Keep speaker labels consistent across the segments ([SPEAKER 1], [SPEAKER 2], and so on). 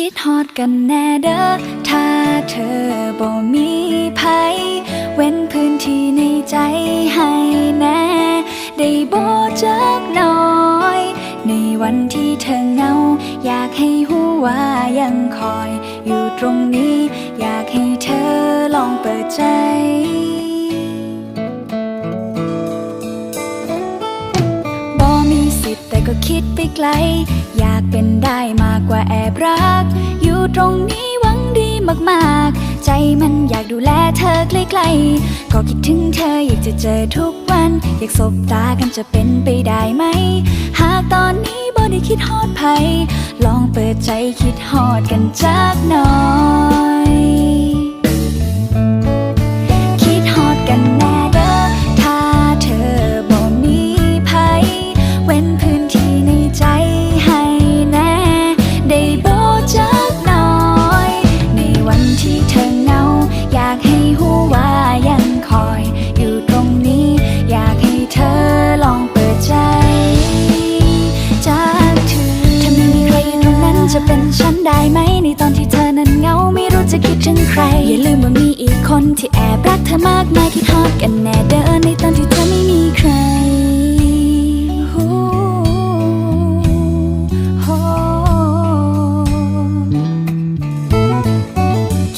[SPEAKER 1] คิดฮอดกันแน่เด้อ ถ้าเธอบ่มีภัย เว้นพื้นที่ในใจให้แน่ ได้บ่จักน้อย ในวันที่เธอเงา อยากให้หูว่ายังคอย อยู่ตรงนี้ อยากให้เธอลองเปิดใจบ่มีสิทธิ์แต่ก็คิดไปไกล อยากเป็นได้มากกว่าแอบรัก อยู่ตรงนี้หวังดีมากๆ ใจมันอยากดูแลเธอใกล้ๆ ก็คิดถึงเธออยากจะเจอทุกวัน อยากสบตากันจะเป็นไปได้ไหม หากตอนนี้บ่ได้คิดฮอดภัยลองเปิดใจคิดฮอดกันจักหน่อย ได้ไหมในตอนที่เธอนั้นเหงาไม่รู้จะคิดถึงใคร อย่าลืมว่ามีอีกคนที่แอบรักเธอมากมายคิดฮอดกันแน่เด้อในตอนที่เธอไม่มีใคร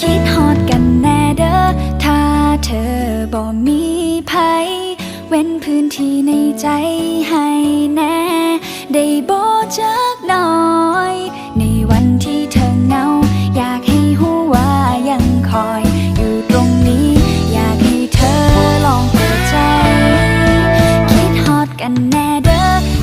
[SPEAKER 1] คิดฮอดกันแน่เด้อถ้าเธอบ่มีภัยเว้นพื้นที่ในใจให้แน่ ได้บ่อย forever.